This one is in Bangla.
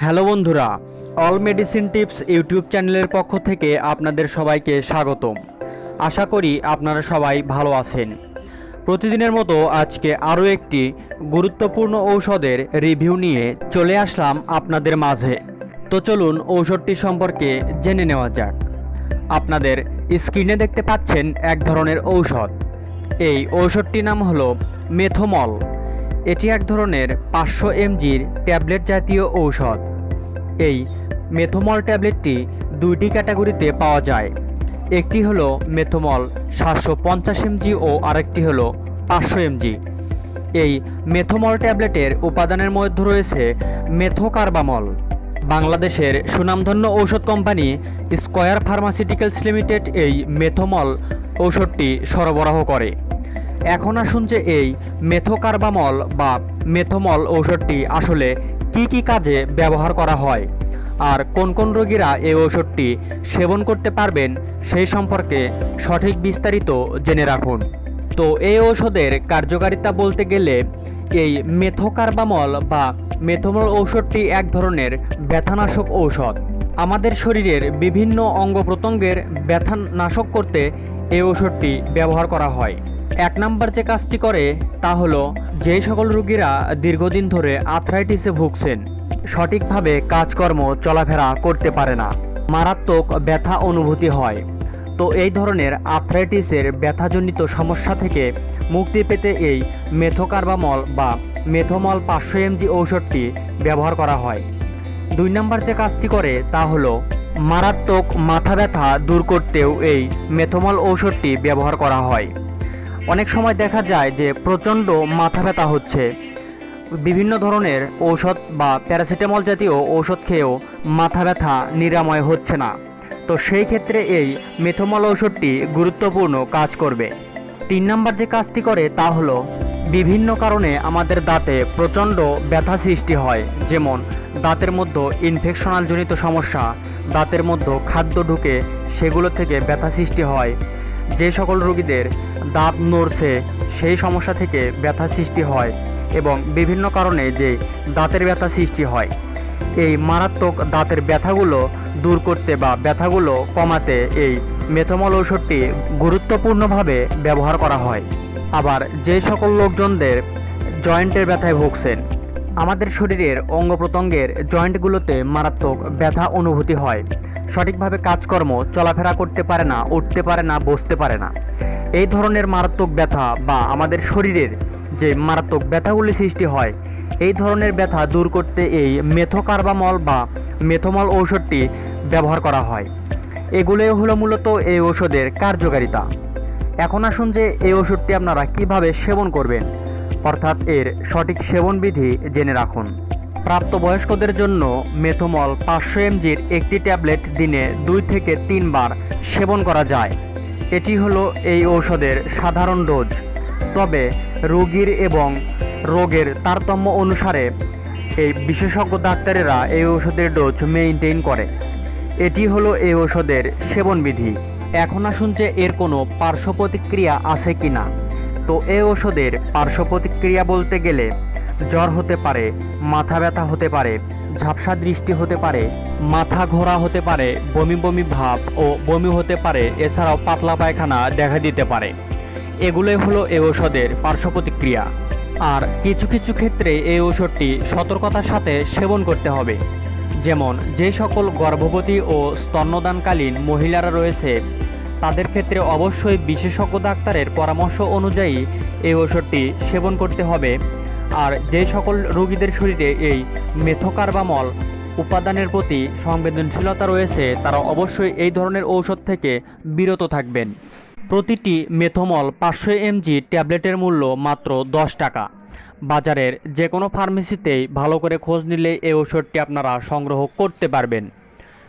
হ্যালো বন্ধুরা, অল মেডিসিন টিপস ইউটিউব চ্যানেলের পক্ষ থেকে আপনাদের সবাইকে স্বাগতম। আশা করি আপনারা সবাই ভালো আছেন। প্রতিদিনের মতো আজকে আরও একটি গুরুত্বপূর্ণ ঔষধের রিভিউ নিয়ে চলে আসলাম আপনাদের মাঝে। তো চলুন ঔষধটি সম্পর্কে জেনে নেওয়া যাক। আপনাদের স্ক্রিনে দেখতে পাচ্ছেন এক ধরনের ঔষধ। এই ঔষধটির নাম হলো মেথোমল। এটি এক ধরনের পাঁচশো এমজির ট্যাবলেট জাতীয় ঔষধ। এই মেথোমল ট্যাবলেটটি দুইটি ক্যাটাগরিতে পাওয়া যায়। একটি হলো মেথোমল সাতশো পঞ্চাশ এমজি ও আরেকটি হলো পাঁচশো এমজি। এই মেথোমল ট্যাবলেটের উপাদানের মধ্যে রয়েছে মেথোকার্বামল, বাংলাদেশের সুনামধন্য ঔষধ কোম্পানি স্কয়ার ফার্মাসিউটিক্যালস লিমিটেড এই মেথোমল ঔষধটি সরবরাহ করে। এখন আসুন যে এই মেথোকার্বামল বা মেথোমল ঔষধটি আসলে কি কি কাজে ব্যবহার করা হয় আর কোন কোন রোগীরা এই ঔষধটি সেবন করতে পারবেন সেই সম্পর্কে সঠিক বিস্তারিত জেনে রাখুন। তো এই ঔষধের কার্যকারিতা বলতে গেলে এই মেথোকার্বামল বা মেথোমল ঔষধটি এক ধরনের ব্যথানাশক ঔষধ। আমাদের শরীরের বিভিন্ন অঙ্গ প্রত্যঙ্গের ব্যথা নাশক করতে এই ঔষধটি ব্যবহার করা হয়। এক নম্বর যে কাজটি করে, তা হলো যে সকল রোগীরা দীর্ঘদিন ধরে আর্থ্রাইটিসে ভুগছেন, সঠিকভাবে কাজকর্ম চলাফেরা করতে পারে না। মারাত্মক ব্যথা অনুভূতি হয়। তো এই ধরনের আর্থ্রাইটিসের ব্যথাজনিত সমস্যা থেকে মুক্তি পেতে এই মেথোকার্বামল বা মেথোমল পাঁচশো এমজি ঔষধটি ব্যবহার করা হয়। দুই নাম্বার যে কাজটি করে, তা হলো মারাত্মক মাথা ব্যথা দূর করতেও এই মেথোমল ঔষধটি ব্যবহার করা হয়। অনেক সময় দেখা যায় যে প্রচণ্ড মাথা ব্যথা হচ্ছে। বিভিন্ন ধরনের ঔষধ বা প্যারাসিটামল জাতীয় ঔষধ খেয়েও মাথা ব্যথা নিরাময় হচ্ছে না। তো সেই ক্ষেত্রে এই মেথোমল ঔষধটি গুরুত্বপূর্ণ কাজ করবে। তিন নম্বর যে কাজটি করে তা হলো, বিভিন্ন কারণে আমাদের দাঁতে প্রচণ্ড ব্যথা সৃষ্টি হয়। যেমন, দাঁতের মধ্যে ইনফেকশনালজনিত সমস্যা, দাঁতের মধ্যে খাদ্য ঢুকে সেগুলো থেকে ব্যথা সৃষ্টি হয়। যে সকল রোগীদের দাঁত নড়ছে, সেই সমস্যা থেকে ব্যথা সৃষ্টি হয় এবং বিভিন্ন কারণে যে দাঁতের ব্যথা সৃষ্টি হয়। এই মারাত্মক দাঁতের ব্যথাগুলো দূর করতে বা ব্যথাগুলো কমাতে এই মেথমল ঔষধটি গুরুত্বপূর্ণভাবে ব্যবহার করা হয়। আবার যে সকল লোকজনদের জয়েন্টের ব্যথায় ভুগছেন আমাদের শরীরের অঙ্গ প্রত্যঙ্গের জয়েন্টগুলোতে মারাত্মক ব্যথা অনুভূতি হয়। সঠিকভাবে কাজকর্ম, চলাফেরা করতে পারে না, উঠতে পারে না, বসতে পারে না। এই ধরনের মারাত্মক ব্যথা বা আমাদের শরীরের যে মারাত্মক ব্যথাগুলি সৃষ্টি হয়, এই ধরনের ব্যথা দূর করতে এই মেথোকার্বামল বা মেথোমল ঔষধটি ব্যবহার করা হয়। এগুলোই হলো মূলত এই ঔষধের কার্যকারিতা। এখন আসুন যে এই ওষুধটি আপনারা কীভাবে সেবন করবেন। অর্থাৎ এর সঠিক সেবনবিধি জেনে রাখুন। প্রাপ্তবয়স্কদের জন্য মেথোমল পাঁচশো এমজির একটি ট্যাবলেট দিনে দুই থেকে তিনবার সেবন করা যায়। এটি হলো এই ঔষধের সাধারণ ডোজ। তবে রোগীর এবং রোগের তারতম্য অনুসারে এই বিশেষজ্ঞ ডাক্তারেরা এই ঔষধের ডোজ মেইনটেইন করে। এটি হলো এই ঔষধের সেবনবিধি। এখন আসুন যে এর কোনো পার্শ্ব প্রতিক্রিয়া আছে কি না তো এই ওষুধের পার্শ্ব প্রতিক্রিয়া বলতে গেলে জ্বর হতে পারে, মাথা ব্যথা হতে পারে, ঝাপসা দৃষ্টি হতে পারে, মাথা ঘোরা হতে পারে, বমি বমি ভাব ও বমি হতে পারে, এছাড়াও পাতলা পায়খানা দেখা দিতে পারে। এগুলোই হলো এই ঔষধের পার্শ্ব প্রতিক্রিয়া। আর কিছু কিছু ক্ষেত্রে এই ঔষধটি সতর্কতার সাথে সেবন করতে হবে। যেমন, যে সকল গর্ভবতী ও স্তন্যদানকালীন মহিলারা রয়েছে তাদের ক্ষেত্রে অবশ্যই বিশেষজ্ঞ ডাক্তারের পরামর্শ অনুযায়ী এই ওষুধটি সেবন করতে হবে। আর যে সকল রোগীদের শরীরে এই মেথোকার্বামল উপাদানের প্রতি সংবেদনশীলতা রয়েছে, তারা অবশ্যই এই ধরনের ঔষধ থেকে বিরত থাকবেন। প্রতিটি মেথোমল পাঁচশো এমজি ট্যাবলেটের মূল্য মাত্র দশ টাকা। বাজারের যে কোনো ফার্মেসিতেই ভালো করে খোঁজ নিলে এই ওষুধটি আপনারা সংগ্রহ করতে পারবেন।